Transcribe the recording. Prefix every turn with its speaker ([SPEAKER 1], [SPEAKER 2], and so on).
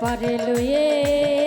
[SPEAKER 1] পরে লয়ে